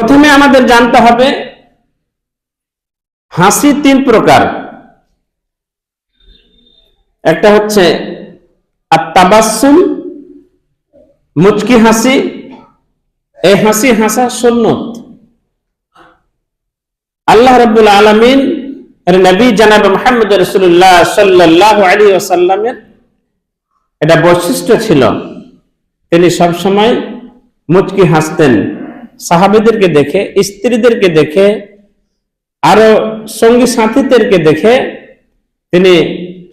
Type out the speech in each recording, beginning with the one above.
প্রথমে আমাদের জানতে হবে, হাসি তিন প্রকার। একটা হচ্ছে আত্মাবাসুম মুচকি হাসি, এই হাসি হাসা সুন্নত। আল্লাহ রাব্বুল আলামিন নবী জনাব মুহাম্মদ রাসূলুল্লাহ সাল্লাল্লাহু আলাইহি ওয়াসাল্লামের এটা বৈশিষ্ট্য ছিল। তিনি সবসময় মুচকি হাসতেন। সাহাবেদেরকে দেখে, স্ত্রীদেরকে দেখে, আরও সঙ্গী সাথীদেরকে দেখে তিনি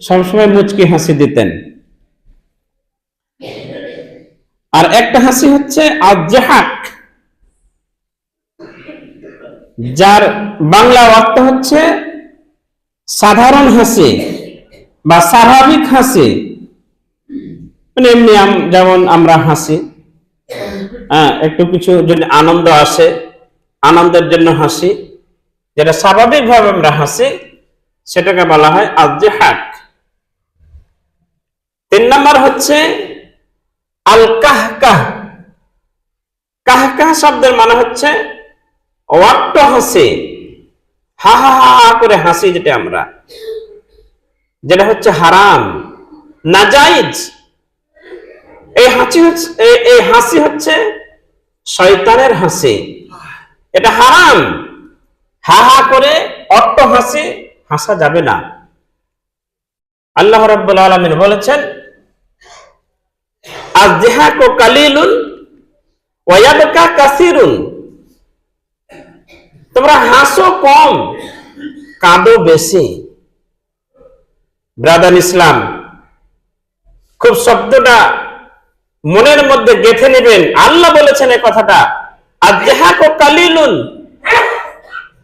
সবসময় মুচকি হাসি দিতেন। আর একটা হাসি হচ্ছে আজহাক যার বাংলা অর্থ হচ্ছে সাধারণ হাসি বা স্বাভাবিক হাসি। মানে এমনি যেমন আমরা হাসি। হ্যাঁ একটু কিছু যদি আনন্দ আসে, আনন্দের জন্য হাসি, যেটা স্বাভাবিকভাবে আমরা হাসি, সেটাকে বলা হয় আজহাক তিন নম্বর হচ্ছে আল কাহকাহ কাহকাহ শব্দের মানে হচ্ছে অট্ট হাসি। হা হা হা করে হাসি যেটা আমরা। যেটা হচ্ছে হারাম, নাজাইজ। এই হাসি হচ্ছে এই হাসি হচ্ছে শয়তানের হাসি। এটা হারাম। হা হা করে অট্ট হাসি, হাসা যাবে না। আল্লাহ রাব্বুল আলামিন বলেছেন, আজহাকু কালিলুন ওয়া ইয়াবকা কাসিরুন। তোমরা হাসো কম, কাঁদো বেশি। ব্রাদার ইসলাম, খুব শব্দটা মনের মধ্যে গেঁথে নেবেন। আল্লাহ বলেছেন এই কথাটা। আর আজহাকু কালিলুন,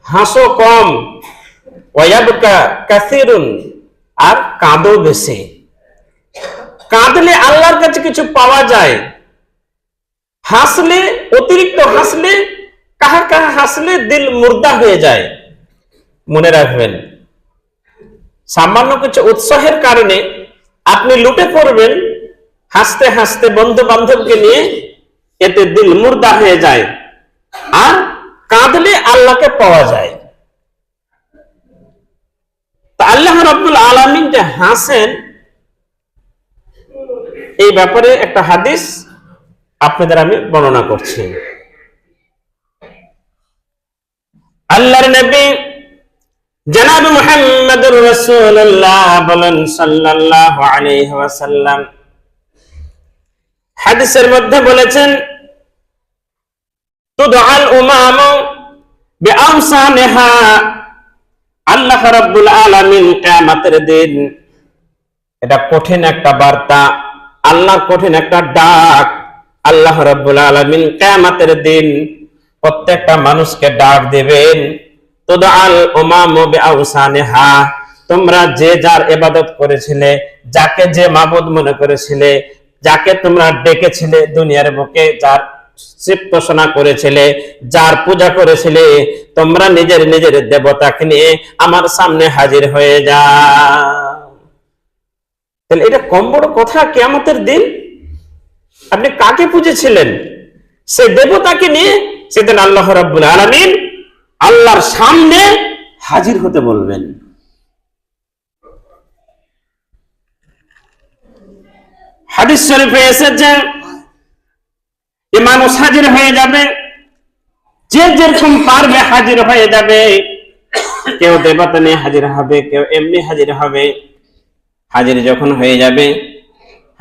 হাসো কম কাসিরুন, আর কাঁদো বেশি। কাঁদলে আল্লাহর কাছে কিছু পাওয়া যায়। হাসলে, অতিরিক্ত হাসলে কাহা কাহা হাসলে দিল মুর্দা হয়ে যায়। মনে রাখবেন, সামান্য কিছু উৎসাহের কারণে আপনি লুটে পড়বেন হাসতে হাসতে বন্ধু বান্ধবকে নিয়ে এতে দিল মুর্দা হয়ে যায় আর কাঁদলে আল্লাহকে পাওয়া যায়। আল্লাহ রব্বুল আলমিন যে হাসেন, এই ব্যাপারে একটা হাদিস আপনাদের আমি বর্ণনা করছি। আল্লাহর নবী জনাব মুহাম্মদুর রাসূলুল্লাহ বলেন সাল্লাল্লাহু আলাইহি ওয়াসাল্লাম হাদিসের মধ্যে বলেছেন বিআমসানিহা, আল্লাহ দিন। এটা কঠিন একটা বার্তা কঠিন একটা ডাক। আল্লাহ রাব্বুল আলামিন কিয়ামতের দিন প্রত্যেকটা মানুষকে ডাক দেবেন, তুদআল উমামু বিআউসানিহা তোমরা যে যার ইবাদত করেছিলে, যাকে যে মাবুদ মনে করেছিলে যাকে তোমরা ডেকেছিলে দুনিয়ার বুকে, যার তৃপ্তসনা করেছিলে, যার পূজা করেছিলে, তোমরা নিজের নিজের দেবতাকে নিয়ে আমার সামনে হাজির হয়ে যাও তাহলে এটা কম বড় কথা কেয়ামতের দিন? আপনি কাকে পুজেছিলেন? সেই দেবতাকে নিয়ে সেদিন আল্লাহ রাব্বুল আলামিন আল্লাহর সামনে হাজির হতে বলবেন। হাদিস শরীফে এসেছে যে মানুষ হাজির হয়ে যাবে, যে যেরকম পারবে হাজির হয়ে যাবে, কেউ দেবতা নিয়ে হাজির হবে, কেউ এমনি হাজির হবে। হাজির যখন হয়ে যাবে,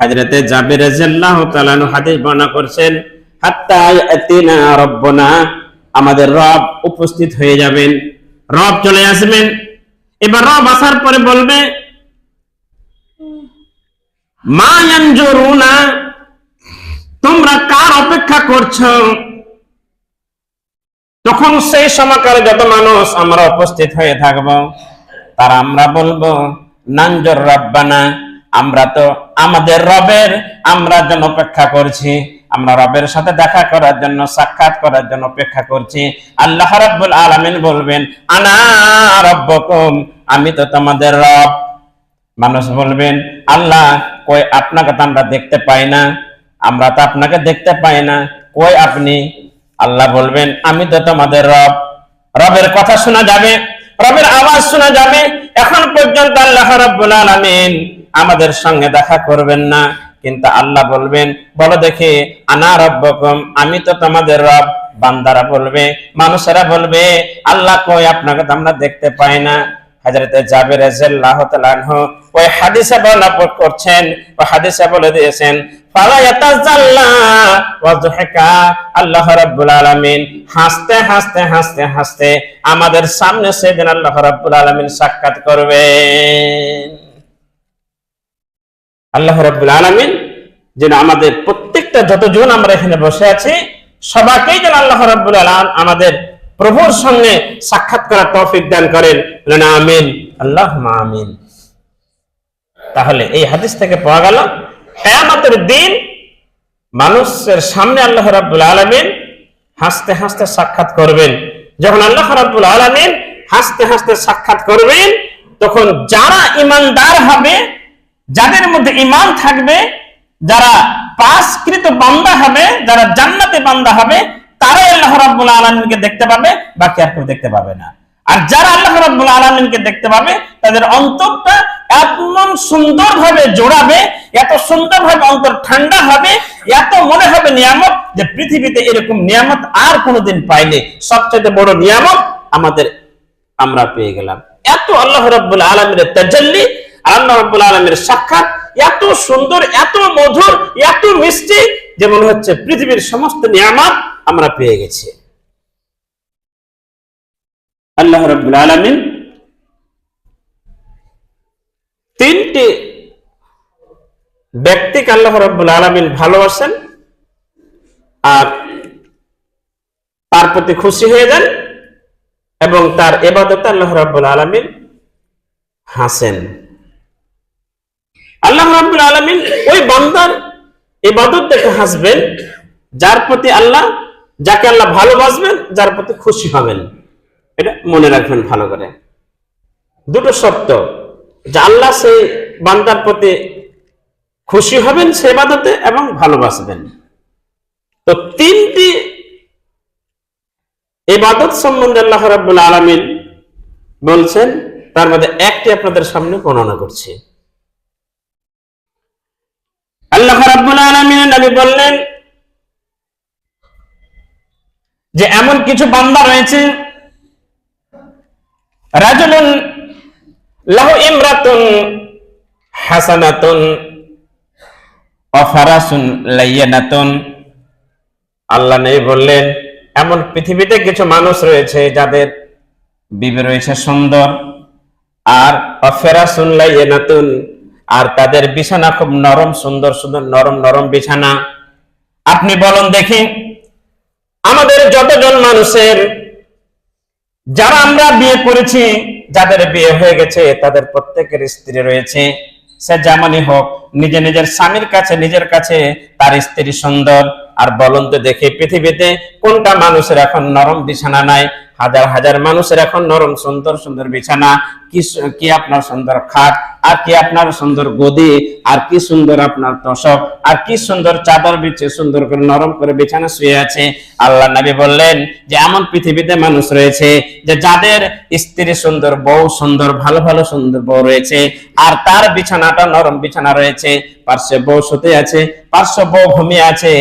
হাজরতে জাবির রাদিয়াল্লাহু তাআলা হাদিস বর্ণনা করছেন, হাত্তা ইয়াতিনা রব্বনা আমাদের রব উপস্থিত হয়ে যাবেন, রব চলে আসবেন। এবার রব আসার পরে বলবে মা ইয়ানজুরুনা তোমরা কার অপেক্ষা করছ? তখন সেই সময়কালে যত মানুষ আমরা উপস্থিত হয়ে থাকব, তারা আমরা বলব, নাঞ্জর রাব্বানা, আমরা তো আমাদের রবের, আমরা যেন অপেক্ষা করছি। আমরা রবের সাথে দেখা করার জন্য, সাক্ষাৎ করার জন্য অপেক্ষা করছি। আল্লাহ রাব্বুল আলামিন বলবেন, আনা রব্বকুম, আমি তো তোমাদের রব। মানুষ বলবেন, আল্লাহ কই আপনাকে তো আমরা দেখতে পাই না, আমরা তো আপনাকে দেখতে পাই না। আপনি? আল্লাহ বলবেন, আমি তো তোমাদের রব। রবের কথা শোনা যাবে, রবের আওয়াজ শোনা যাবে। এখন পর্যন্ত আল্লাহ আমাদের সঙ্গে দেখা করবেন না। কিন্তু আল্লাহ বলবেন, বলো দেখি, আনা রব্বকুম, আমি তো তোমাদের রব। বান্দারা বলবে, মানুষেরা বলবে, আল্লাহ কই আপনাকে তো আমরা দেখতে পাই না। হযরতে জাবির রাদিয়াল্লাহু তাআলা আনহু ওই হাদিসে বর্ণনা করছেন, ওই হাদিসে বলে দিয়েছেন, ফালা ইয়াতাজাল্লা ওয়া যুহকা আল্লাহ রাব্বুল আলামিন। হাসতে হাসতে হাসতে হাসতে আমাদের সামনে সেদিন আল্লাহ রাব্বুল আলামিন সাক্ষাৎ করবেন। আল্লাহ রাব্বুল আলামিন যেন আমাদের প্রত্যেকটা যতজন আমরা এখানে বসে আছি, সবাইকেই যেন আল্লাহ রাব্বুল আলামিন আমাদের প্রভুর সঙ্গে সাক্ষাৎ করার তৌফিক দান করেন। আমিন। আল্লাহ আমিন। তাহলে এই হাদিস থেকে পাওয়া গেল, কিয়ামতের দিন মানুষের সামনে আল্লাহ রাব্বুল আলামিন হাসতে হাসতে সাক্ষাৎ করবেন। যখন আল্লাহ রাব্বুল আলামিন হাসতে হাসতে সাক্ষাৎ করবেন, তখন যারা ইমানদার হবে, যাদের মধ্যে ইমান থাকবে, যারা পাসকৃত বান্দা হবে, যারা জান্নাতে বান্দা হবে তারাই আল্লাহ রাব্বুল আলামিনকে দেখতে পাবে, বাকি আর কেউ দেখতে পাবে না। আর যারা আল্লাহ রাব্বুল আলামিনকে দেখতে পাবে, তাদের অন্তরটা এমন সুন্দরভাবে জোড়াবে, এত সুন্দরভাবে অন্তর ঠান্ডা হবে, এত মনে হবে নিয়ামত যে পৃথিবীতে এরকম নিয়ামত আর কোনোদিন পাইনি। সবচেয়ে বড় নিয়ামত আমাদের আমরা পেয়ে গেলাম। এত আল্লাহ রাব্বুল আলামিনের তাজাল্লি, আল্লাহ রাব্বুল আলামিনের সাক্ষাৎ, এত সুন্দর, এত মধুর, এত মিষ্টি যে মনে হচ্ছে পৃথিবীর সমস্ত নিয়ামত আমরা পেয়ে গেছি। আল্লাহ রাব্বুল আলামিন তিনটি ব্যক্তিকে আল্লাহ রাব্বুল আলামিন ভালোবাসেন আর তার প্রতি খুশি হয়ে যান এবং তার এবাদতে আল্লাহ রাব্বুল আলামিন হাসেন। আল্লাহ রাব্বুল আলামিন ওই বান্দার এবাদত দেখে হাসবেন, যার প্রতি আল্লাহ যাকে আল্লাহ ভালোবাসবেন, যার প্রতি খুশি হবেন। এটা মনে রাখবেন ভালো করে। দুটো শর্ত, যে আল্লাহ সেই বান্দার প্রতি খুশি হবেন সে ইবাদতে এবং ভালোবাসবেন। তো তিনটি ইবাদত সম্বন্ধে আল্লাহ রাব্বুল আলামিন বলছেন, তার মধ্যে একটি আপনাদের সামনে বর্ণনা করছি। আল্লাহ রাব্বুল আলামিন নবী বললেন যে এমন কিছু বান্দা রয়েছে। রাজুলুন লাহু ইমরাতুন হাসানাতুন অফারাসুন লাইয়ানাতুন। আল্লাহ নেই বললেন, এমন পৃথিবীতে কিছু মানুষ রয়েছে যাদের বিবে রয়েছে সুন্দর আর অফেরাসুন লাইয়ানাতুন, আর তাদের বিছানা খুব নরম সুন্দর সুন্দর নরম নরম বিছানা। আপনি বলুন দেখি। আমাদের যতজন মানুষের, যারা আমরা বিয়ে করেছি, যাদের বিয়ে হয়ে গেছে, তাদের প্রত্যেকের স্ত্রী রয়েছে। সে যেমনই হোক, নিজে নিজের স্বামীর কাছে, নিজের কাছে তার স্ত্রী সুন্দর। আর বলন্ত দেখে, পৃথিবীতে কোনটা মানুষের এখন নরম বিছানা নাই? হাজার হাজার মানুষের এখন নরম, সুন্দর সুন্দর বিছানা। কি আপনার সুন্দর খাট, আর কি আপনার সুন্দর গদি, আর কি সুন্দর আপনার তোষক, আর কি সুন্দর চাদর বিছে সুন্দর করে নরম করে বিছানা শুয়ে আছে। আল্লাহ নবী বললেন যে, এমন পৃথিবীতে মানুষ রয়েছে যে, যাদের স্ত্রী সুন্দর বউ সুন্দর, ভালো ভালো সুন্দর বউ রয়েছে, আর তার বিছানাটা নরম বিছানা রয়েছে। পার্শ্বে বউ শুতে আছে, পার্শ্ব বউ ঘুমিয়ে আছে,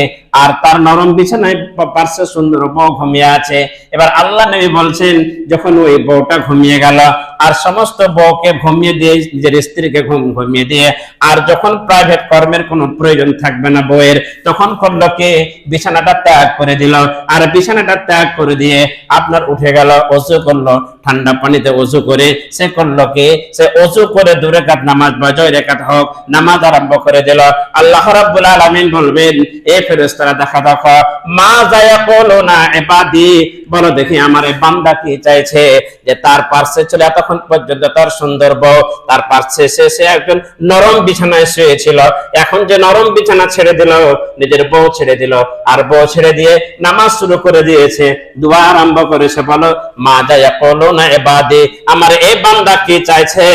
আর তার নরম বিছানায় পার্শ্বে সুন্দর বউ ঘুমিয়ে আছে। এবার আল্লাহ নবী বলছেন, যখন ওই বউটা ঘুমিয়ে গেল আর সমস্ত বউকে ঘুমিয়ে দিয়ে, নিজের স্ত্রীকে ঘুম ঘুমিয়ে দিয়ে, আর যখন প্রাইভেট কর্মের কোনো প্রয়োজন থাকবে না বউয়ের, তখন করল কে বিছানাটা ত্যাগ করে দিল। আর বিছানাটা ত্যাগ করে দিয়ে আপনার উঠে গেল, অজু করল, ঠান্ডা পানিতে অজু করে সে করল কি সে অজু করে দূরে কাত নামাজ বা জয় রেখাত হোক, নামাজ আরম্ভ করে দিল। আল্লাহ রাব্বুল আলামিন বলবেন, এ ফেরেশতারা, দেখা দেখো, মা যায়া বলো না এবাদি বলো দেখি আমার এই বান্দা কি চাইছে যে তার পার্শ্বে ছিল এতক্ষণ পর্যন্ত তার সুন্দর বউ, তার পার্শ্বে সে সে একজন নরম বিছানায় শুয়েছিল। এখন যে নরম বিছানা ছেড়ে দিল, নিজের বউ ছেড়ে দিল, আর বউ ছেড়ে দিয়ে নামাজ শুরু করে দিয়েছে। দোয়া আরম্ভ করেছে, বলো, মা যায়া বলো না এবাদি আমার এই বান্দা কি চাইছে?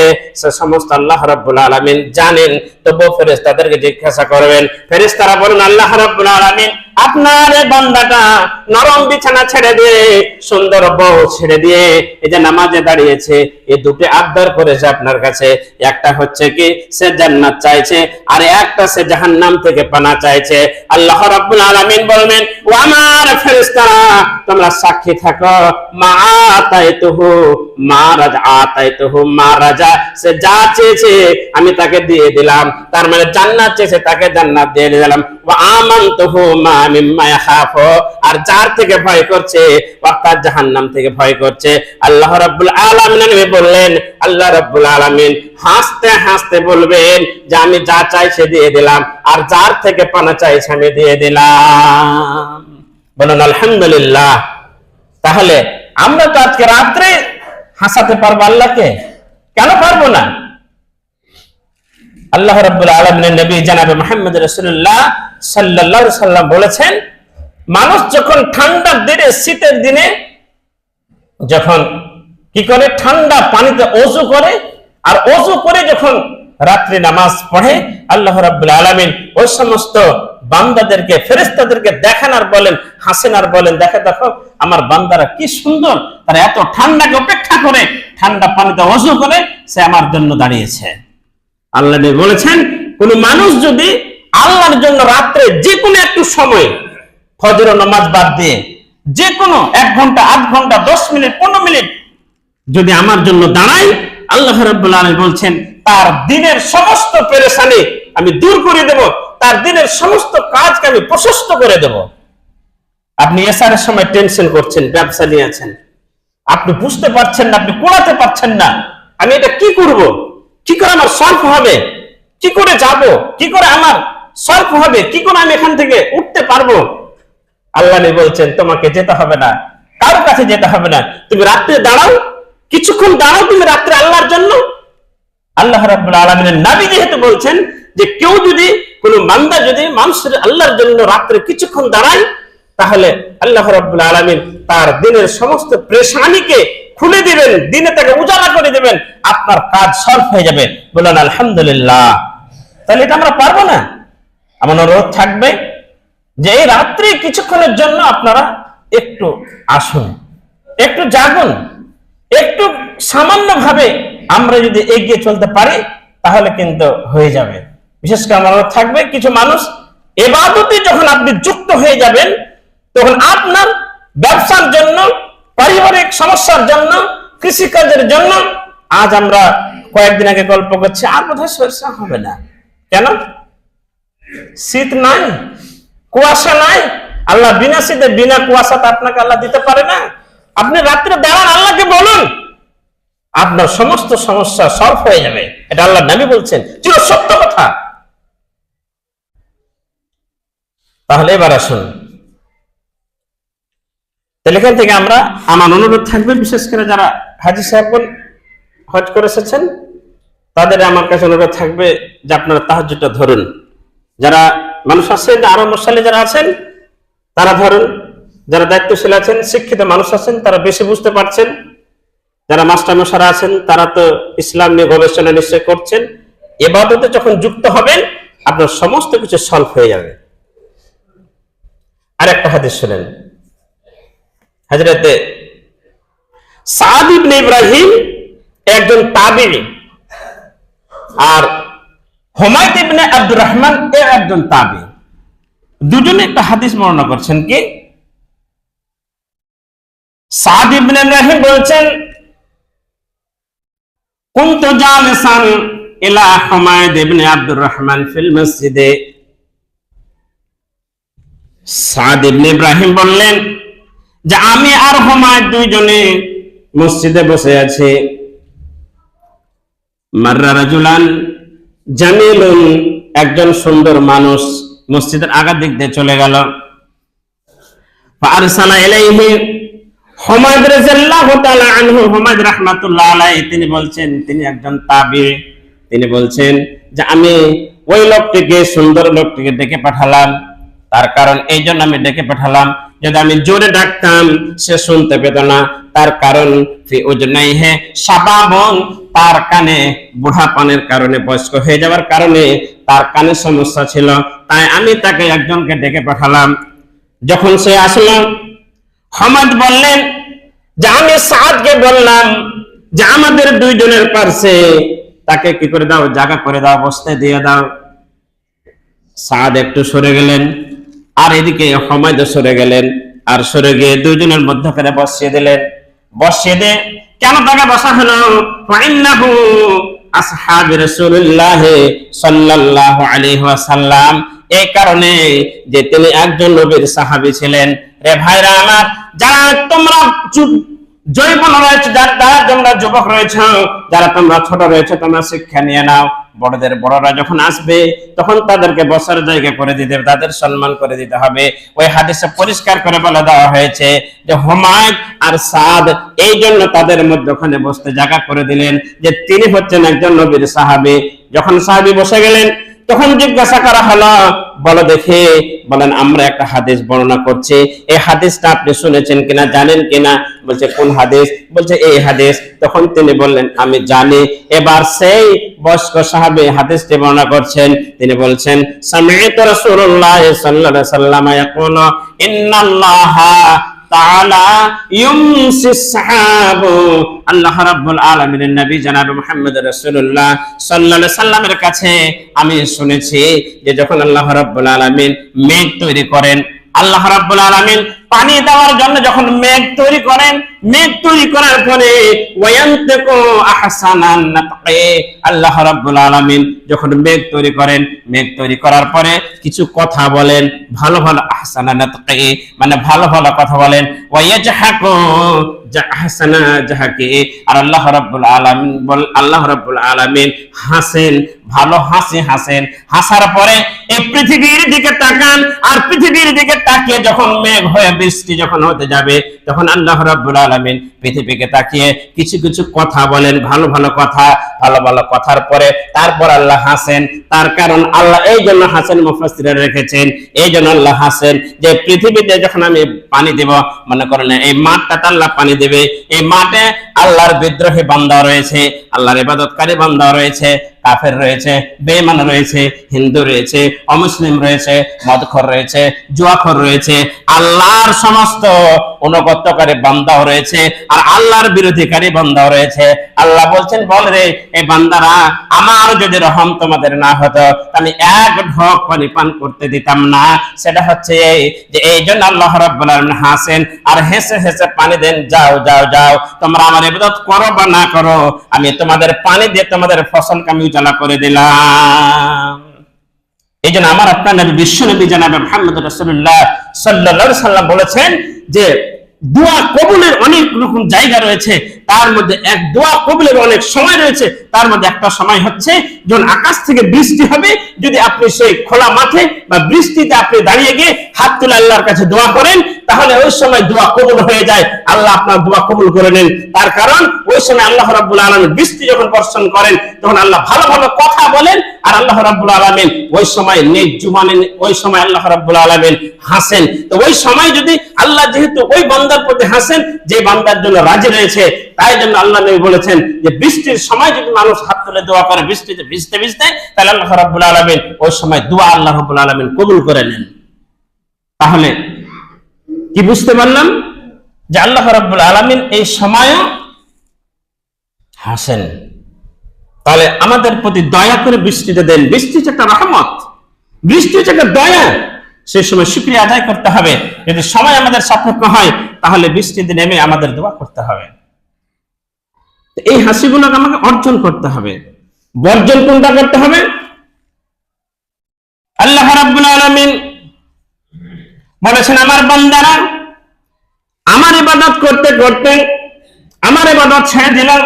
সে সমস্ত আল্লাহ রাব্বুল আলামিন জানেন। তবু ফেরেশতাদেরকে জিজ্ঞাসা করবেন, ফেরেশতারা বলেন, আল্লাহ রাব্বুল আলামিন আপনার বান্দাটা নরম বিছানা ছেড়ে দিয়ে, সুন্দর বউ ছেড়ে দিয়ে, এই যে নামাজে দাঁড়িয়েছে এই দুটি আবদার করেছে আপনার কাছে। একটা হচ্ছে কি, সে জান্নাত চাইছে, আর একটা সে জাহান্নাম থেকে পানা চাইছে। আল্লাহ রাব্বুল আলামিন বলবেন, ও আমার ফেরেশতারা, তোমরা সাক্ষী থাকো। মা আতাইতুহু, মা রাজা আতাইতুহু, মা রাজা, সে যা চেয়েছে আমি তাকে দিয়ে দিলাম। তার মানে জান্নাত চেয়েছে, তাকে জান্নাত দিয়ে দিলাম। ওয়া আমানতুহু মা আর যার থেকে ভয় করছে অর্থাৎ থেকে ভয় করছে। আল্লাহ বললেন, আল্লাহ হাসতে হাসতে বলবেন যে আমি যা চাই সে দিয়ে দিলাম, আর যার থেকে পানা চাইছে আমি দিয়ে দিলাম। বলুন, আলহামদুলিল্লাহ। তাহলে আমরা তো আজকে রাত্রে হাসাতে পারব আল্লাহকে? কেন পারব না? আল্লাহ রাব্বুল আলামিনের নবী জানাবে মুহাম্মদ রাসূলুল্লাহ সাল্লাল্লাহু আলাইহি সাল্লাম বলেছেন, মানুষ যখন ঠান্ডার দিনে, শীতের দিনে যখন কি করে? ঠান্ডা পানিতে অজু করে, আর অজু করে যখন রাত্রি নামাজ পড়ে, আল্লাহ রাব্বুল আলামিন ওই সমস্ত বান্দাদেরকে, ফেরেশতাদেরকে দেখেন আর বলেন, হাসেন আর বলেন, দেখে দেখো আমার বান্দারা কি সুন্দর, তারা এত ঠান্ডাকে অপেক্ষা করে, ঠান্ডা পানিতে অজু করে, সে আমার জন্য দাঁড়িয়েছে। আল্লাহ বলেছেন, কোন মানুষ যদি আল্লাহর জন্য রাত্রে যে কোনো একটু সময় ফজর নামাজ বাদ দিয়ে যে কোনো এক ঘণ্টা, আধ ঘণ্টা, দশ মিনিট, পনেরো মিনিট যদি আমার জন্য দাঁড়াই আল্লাহ আলামিন বলছেন, তার দিনের সমস্ত পেরেশানি আমি দূর করে দেব, তার দিনের সমস্ত কাজকে আমি প্রশস্ত করে দেব। আপনি এসারের সময় টেনশন করছেন, ব্যবসা নিয়ে আছেন। আপনি বুঝতে পারছেন না, আপনি কোড়াতে পারছেন না। আমি এটা কি করব? কি করে আমার সলভ হবে? কি করে যাব? কি করে আমার সলভ হবে? কি করে আমি এখান থেকে উঠতে পারব? আল্লাহ বলছেন, তোমাকে যেতে হবে না। কারোর কাছে যেতে হবে না। তুমি রাত্রে দাঁড়াও। কিছুক্ষণ দাঁড়াও তুমি রাত্রে আল্লাহর জন্য। আল্লাহ রাব্বুল আলামিনের নবী যেহেতু বলছেন যে কেউ যদি, কোন বান্দা যদি মানুষের আল্লাহর জন্য রাত্রে কিছুক্ষণ দাঁড়ায়, তাহলে আল্লাহ রাব্বুল আলামিন তার দিনের সমস্ত প্রেশানিকে খুলে দিবেন, দিনে তাকে উজালা করে দিবেন, আপনার কাজ সলভ হয়ে যাবে। বলেন, আলহামদুলিল্লাহ। তাহলে এটা আমরা পারব না? আমার অনুরোধ থাকবে যে এই রাত্রি কিছুক্ষণের জন্য আপনারা একটু আসুন, একটু জাগুন, একটু সামান্য ভাবে আমরা যদি এগিয়ে চলতে পারি, তাহলে কিন্তু হয়ে যাবে। বিশেষ করে আমার থাকবে, কিছু মানুষ এবাদতে যখন আপনি যুক্ত হয়ে যাবেন, তখন আপনার ব্যবসার জন্য পারিবারিক সমস্যার জন্য, কৃষিকাজের জন্য আজ আমরা কয়েকদিন আগে গল্প করছি, আর বোধহয় সরষা হবে না। কেন? শীত নাই, কুয়াশা নাই, আল্লাহ বিনা শীতে, বিনা কুয়াশাতে আপনাকে আল্লাহ দিতে পারে না। আপনি রাত্রে দাঁড়ান, আল্লাহকে বলুন। আপনার সমস্ত সমস্যা সলভ হয়ে যাবে। এটা আল্লাহ নবী বলছেন চির সত্য কথা। তাহলে এবার আসুন। তাহলে এখান থেকে আমরা আমার অনুরোধ থাকবে, বিশেষ করে যারা হাজি সাহেবগণ হজ করে এসেছেন, তাদের আমার কাছে অনুরোধ থাকবে যে আপনারা তাহাজুটা ধরুন। যারা মানুষ আছেন, আরও মশালে যারা আছেন, তারা ধরুন। যারা দায়িত্বশীল আছেন, শিক্ষিত মানুষ আছেন, তারা বেশি বুঝতে পারছেন। যারা মাস্টার মশারা আছেন, তারা তো ইসলাম নিয়ে গবেষণা নিশ্চয় করছেন। এবাদতে যখন যুক্ত হবেন, আপনার সমস্ত কিছু সলভ হয়ে যাবে। আর একটা হাদিস শুনেন। হাজরতে সাদ ইবনে ইব্রাহিম একজন তাবিনী আর হোমায়ত ইবনে আব্দুর রহমান এ একজন তাবি দুজনে একটা হাদিস বর্ণনা করছেন কি? সাদ ইবনে ইব্রাহিম বলছেন ইলা হুমায়দ ইবনে আব্দুর রহমান ফিল মসজিদে। সাদ ইবনে ইব্রাহিম বললেন যে আমি আর হুমায়ুন দুইজনে মসজিদে বসে আছি। রাজুলান জামিলুন একজন সুন্দর মানুষ মসজিদের আগার দিক দিয়ে চলে গেল। তিনি বলছেন, তিনি একজন তাবি, তিনি বলছেন যে আমি ওই লোকটিকে, সুন্দর লোকটিকে ডেকে পাঠালাম। তার কারণ এই জন্য আমি ডেকে পাঠালাম। যদি আমি জোরে ডাকতাম, সে শুনতে পেত না। তার কারণ ফি উজনাইহে সাবাবন তার কানে বুড়া পানের কারণে বয়স্ক হয়ে যাওয়ার কারণে তার কানে সমস্যা ছিল। তাই আমি তাকে একজনকে ডেকে পাঠালাম। যখন সে আসলো, হমাদ বললেন, যে আমি সাদকে বললাম যে আমাদের দুইজনের পার্শ্বে তাকে কি করে দাও? জায়গা করে দাও বসতে দিয়ে দাও। সাদ একটু সরে গেলেন। আর এদিকে হমায়দ সরে গেলেন, আর সরে গিয়ে দুইজনের মধ্যখানে বসিয়ে দিলেন। বসিয়ে দে কেন তাকে বসা হলো? আসহাবি রাসূলুল্লাহ সাল্লাল্লাহু আলাইহি ওয়াসাল্লাম। এই কারণে যে তিনি একজন নবীর সাহাবী ছিলেন। রে ভাইরা আমার, যারা তোমরা জৈবন রয়েছে যারা তোমরা যুবক রয়েছ, যারা তোমরা ছোট রয়েছে, তোমরা শিক্ষা নিয়ে নাও। বড়দের, বড়রা যখন আসবে, তখন তাদেরকে বসার জায়গা করে দিতে তাদের সম্মান করে দিতে হবে। ওই হাদিসে পরিষ্কার করে বলে দেওয়া হয়েছে যে হোমায় আর সাদ এই জন্য তাদের মধ্যে ওখানে বসতে জায়গা করে দিলেন যে, তিনি হচ্ছেন একজন নবীর সাহাবী। যখন সাহাবী বসে গেলেন তখন জিজ্ঞাসা করা হলো, বলো দেখে, বলেন, আমরা একটা হাদিস বর্ণনা করছি। এই হাদিসটা আপনি শুনেছেন কিনা, জানেন কিনা? বলছে, কোন হাদিস? বলছে, এই হাদিস। তখন তিনি বললেন, আমি জানি। এবার সেই বয়স্ক সাহাবী হাদিসটি বর্ণনা করছেন। তিনি বলছেন সামি'তু রাসূলুল্লাহ সাল্লাল্লাহু আলাইহি ওয়াসাল্লাম ইয়াকুলু, ইন্নাল্লাহা নবী সাল্লামের কাছে আমি শুনেছি যে যখন আল্লাহ রাব্বুল আলামিন মেঘ তৈরি করেন, আল্লাহ রাব্বুল আলামিন পানি দেওয়ার জন্য যখন মেঘ তৈরি করেন, মেঘ তৈরি করার পরে আল্লাহ রাব্বুল আলামিন যখন মেঘ তৈরি করেন, মেঘ তৈরি করার পরে কিছু কথা বলেন, ভালো ভালো আহসানা মানে ভালো ভালো কথা বলেন। আর পৃথিবীর দিকে তাকান, আর পৃথিবীর দিকে তাকিয়ে যখন মেঘ হয়ে বৃষ্টি যখন হতে যাবে, তখন আল্লাহ রাব্বুল আলামিন পৃথিবীকে তাকিয়ে কিছু কিছু কথা বলেন, ভালো ভালো কথা ভালো ভালো কথার পরে তারপর আল্লাহ হাসেন। তার কারণ আল্লাহ এই জন্য হাসেন মুফাসসিরা রেখেছেন। এই জন্য আল্লাহ হাসেন যে পৃথিবীতে যখন আমি পানি দেব, মনে করেন এই মাঠটাতে আল্লাহ পানি দেবে। এই মাঠে আল্লাহর বিদ্রোহী বান্দা রয়েছে, আল্লাহর ইবাদতকারী বান্দা রয়েছে, কাফের রয়েছে বেমান রয়েছে, হিন্দু রয়েছে, অমুসলিম রয়েছে, মদখর রয়েছে, জুয়াখর রয়েছে, আল্লাহর সমস্ত অনুগত্যকারী বান্দাও রয়েছে, আর আল্লাহর বিরোধীকারী বান্দাও রয়েছে। আল্লাহ বলছেন, বল রে বান্দারা, আমার যদি রহম তোমাদের না হতো আমি এক ঢোক পানি পান করতে দিতাম না। সেটা হচ্ছে এই যে এই জন্য আল্লাহ রাব্বুল আলামিন হাসেন, আর হেসে হেসে পানি দেন, যাও যাও যাও, তোমরা আমার ইবাদত করো বা না করো, আমি তোমাদের পানি দিয়ে তোমাদের ফসলকে আমি উজালা করে দিলাম। এই জন্য আমার আপনার নবী বিশ্ব নবী জানাবে মোহাম্মদ রাসূলুল্লাহ সাল্লাল্লাহু আলাইহি সাল্লাম বলেছেন যে দোয়া কবুলের অনেক রকম জায়গা রয়েছে। তার মধ্যে এক দোয়া কবুলের অনেক সময় রয়েছে। তার মধ্যে একটা সময় হচ্ছে যখন আকাশ থেকে বৃষ্টি হবে, যদি আপনি সেই খোলা মাঠে বা বৃষ্টিতে আপনি দাঁড়িয়ে গিয়ে হাত তুলে আল্লাহর কাছে দোয়া করেন তাহলে ওই সময় দোয়া কবুল হয়ে যায়। আল্লাহ আপনার দোয়া কবুল করে নেন। তার কারণ, ওই সময় আল্লাহ রাব্বুল আলামিন বৃষ্টি যখন বর্ষণ করেন, তখন আল্লাহ ভালো ভালো কথা বলেন আর আল্লাহ রাব্বুল আলামিন ওই সময় নেক জুমানে ওই সময় আল্লাহ রাব্বুল আলামিন হাসেন। তো ওই সময় যদি আল্লাহ যেহেতু ওই বান্দার প্রতি হাসেন, যে বান্দার জন্য রাজি রয়েছে, তাই জন্য আল্লাহ নবী বলেছেন যে বৃষ্টির সময় যদি মানুষ হাত তুলে দোয়া করে, বৃষ্টিতে ভিজতে ভিজতে, তাহলে আল্লাহ রাব্বুল আলামিন ওই সময় দোয়া আল্লাহ রাব্বুল আলামিন কবুল করে নেন। তাহলে কি বুঝতে পারলাম? যে আল্লাহ রাব্বুল আলামিন এই সময়ও হাসেন। তাহলে আমাদের প্রতি দয়া করে বৃষ্টিতে দেন। বৃষ্টি হচ্ছে একটা রহমত। বৃষ্টি হচ্ছে একটা দয়া। সেই সময় শুক্রিয়া আদায় করতে হবে। যদি সময় আমাদের সাপেক্ষ হয়, তাহলে বৃষ্টিতে নেমে আমাদের দোয়া করতে হবে। এই হাসিগুলোকে আমাকে অর্জন করতে হবে। বর্জন কোনটা করতে হবে? আল্লাহ রাব্বুল আলামিন বলেছেন, আমার বান্দারা আমার ইবাদত করতে করতে, আমার ইবাদত ছেড়ে দিলাম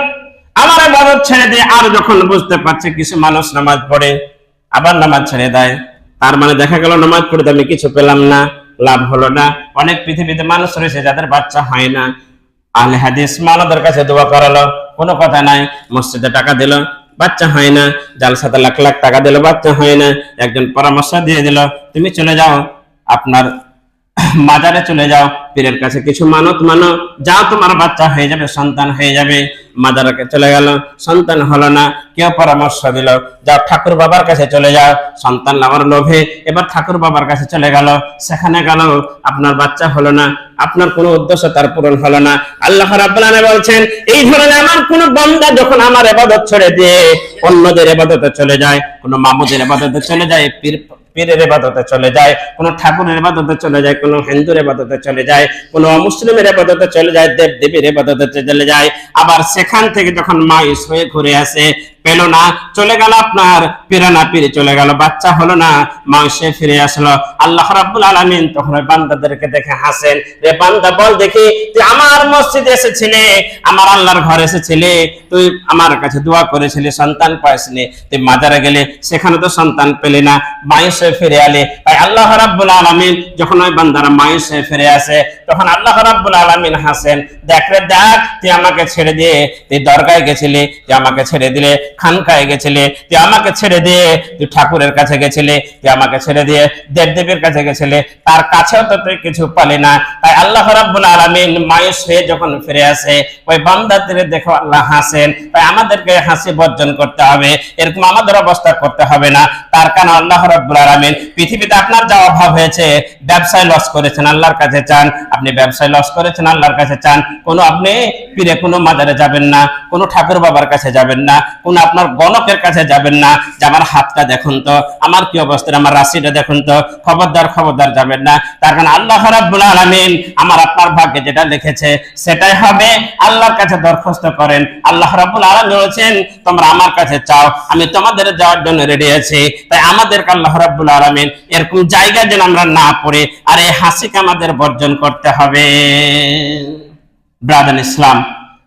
আমার ইবাদত ছেড়ে দিয়ে আর যখন বুঝতে পারছে কিছু মানুষ নামাজ পড়ে, আবার নামাজ ছেড়ে দেয়, তার মানে দেখা গেল নামাজ পড়ে আমি কিছু পেলাম না, লাভ হলো না। অনেক পৃথিবীতে মানুষ রয়েছে যাদের বাচ্চা হয় না। আহলে হাদিস মানদের কাছে দোয়া করালো, কোনো কথা নাই, মসজিদে টাকা দিল, বাচ্চা হয় না। জালসাতে লাখ লাখ টাকা দিল, বাচ্চা হয় না। একজন পরামর্শ দিয়ে দিল, তুমি চলে যাও, আপনার মাজারে চলে যাও, পীরের কাছে কিছু মানত মানো, যাও তোমার বাচ্চা হয়ে যাবে, সন্তান হয়ে যাবে। মাজারে চলে গেল, সন্তান হলো না, কেউ পরামর্শ দিল, যাও ঠাকুর বাবার কাছে চলে যাও, সন্তান আমার লোভে, এবার ঠাকুর বাবার কাছে চলে গেল, সেখানে গেল, আপনার বাচ্চা হলো না, আপনার কোনো উদ্দেশ্য তার পূরণ হলো না। আল্লাহ রাব্বুল বলছেন, এই ধরনের আমার কোনো বান্দা যখন আমার ইবাদত ছেড়ে দিয়ে অন্যদের ইবাদতে চলে যায়, কোনো মামুদের ইবাদতে চলে যায়, পীর পীরের ইবাদতে চলে যায়, কোন ঠাকুরের ইবাদতে চলে যায়, কোন হিন্দুর ইবাদতে চলে যায়, কোন মুসলিমের ইবাদতে চলে যায় দেব দেবীর ইবাদতে চলে যায়। আবার সেখান থেকে যখন মাইস হয়ে ঘুরে আসে, পেল না, চলে গেল আপনার চলে গেল, বাচ্চা হলো না মাংসে ফিরে আসলো। আল্লাহ তখন বান্দাদেরকে দেখে হাসেন, রে বান্দা, বল দেখি, তুই আমার মসজিদে এসেছিলে, আমার আল্লাহর ঘর এসেছিলে, তুই আমার কাছে দোয়া করেছিলি, সন্তান পাইসনি, তুই মাজারে গেলে, সেখানে তো সন্তান পেলে না ফিরে আলে। তাই আল্লাহ রাব্বুল আলামিন যখন ওই বান্দারা মায়েসে ফিরে আসে তখন আল্লাহ রাব্বুল আলামিন হাসেন, দেখ রে দেখ, তুই আমাকে ছেড়ে দিয়ে তুই দরগায় গেছিলি, তুই আমাকে ছেড়ে দিলে, খানকায় গেছিলে, তুই আমাকে ছেড়ে দিয়ে তুই ঠাকুরের কাছে গেছিলে, তুই আমাকে ছেড়ে দিয়ে দেবদেবীর কাছে গেছিলে, তার কাছেও তো তুই কিছু পালি না। তাই আল্লাহ রাব্বুল আলামিন মায়ুস হয়ে যখন ফিরে আসে, ওই বান্দাদের দেখো, আল্লাহ হাসেন, তাই আমাদেরকে হাসি বর্জন করতে হবে, এরকম আমাদের অবস্থা করতে হবে না। তার কারণ আল্লাহ রাব্বুল আলামিন পৃথিবীতে আপনার যা অভাব হয়েছে, ব্যবসায় লস করেছেন, আল্লাহর কাছে চান আপনি ব্যবসায় লস করেছেন, আল্লাহর কাছে চান, কোনো আপনি ফিরে কোনো মাজারে যাবেন না, কোনো ঠাকুর বাবার কাছে যাবেন না, কোনো আপনার গণকের কাছে যাবেন না, যে আমার হাতটা দেখুন তো, আমার কি অবস্থা, আমার রাশিটা দেখুন তো, খবরদার খবরদার যাবেন না। তার কারণ আল্লাহ রাব্বুল আলামিন আমার আপনার ভাগ্যে যেটা লিখেছে, সেটাই হবে আল্লাহর কাছে দরখাস্ত করেন। আল্লাহ রাব্বুল আলামিন বলেছেন, তোমরা আমার কাছে চাও, আমি তোমাদের যাওয়ার জন্য রেডি আছি। তাই আমাদেরকে আল্লাহ রাব্বুল আলামিন এরকম জায়গা যেন আমরা না পড়ে, আর এই হাসিকে আমাদের বর্জন করতে হবে। ব্রাদান ইসলাম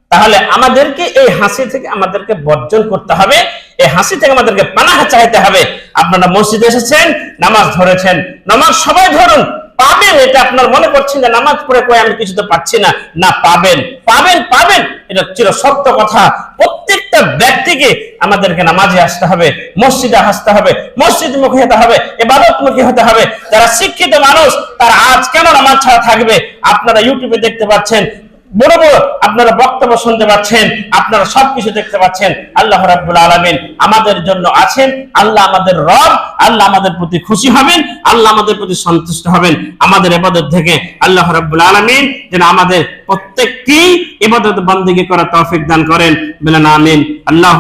তাহলে আমাদেরকে এই হাসি থেকে আমাদেরকে বর্জন করতে হবে। এই হাসি থেকে আমাদেরকে চাইতে হবে। আপনারা মসজিদে এসেছেন, নামাজ ধরেছেন। নামাজ সবাই ধরুন, পাবেন এটা আপনার মনে করছেন যে নামাজ পড়ে কয়ে আমি কিছু তো পাচ্ছি না। না, পাবেন। পাবেন পাবেন। এটা চির সত্য কথা। প্রত্যেকটা ব্যক্তিকে আমাদেরকে নামাজে আসতে হবে, মসজিদে আসতে হবে, মসজিদ মুখী হতে হবে এবাদত মুখী হতে হবে। যারা শিক্ষিত মানুষ, তারা আজ কেন নামাজ ছাড়া থাকবে? আপনারা ইউটিউবে দেখতে পাচ্ছেন বড় বড় আপনারা বক্তব্য শুনতে পাচ্ছেন, আপনারা সবকিছু দেখতে পাচ্ছেন, আল্লাহ রাব্বুল আলামিন আমাদের জন্য আছেন, আল্লাহ আমাদের রব, আল্লাহ আমাদের প্রতি খুশি হবেন, আল্লাহ আমাদের প্রতি সন্তুষ্ট হবেন। আমাদের ইবাদত থেকে আল্লাহ রাব্বুল আলামিন যেন আমাদের প্রত্যেকটি ইবাদত বন্দেগী করার তৌফিক দান করেন। বলেন আমিন। আল্লাহ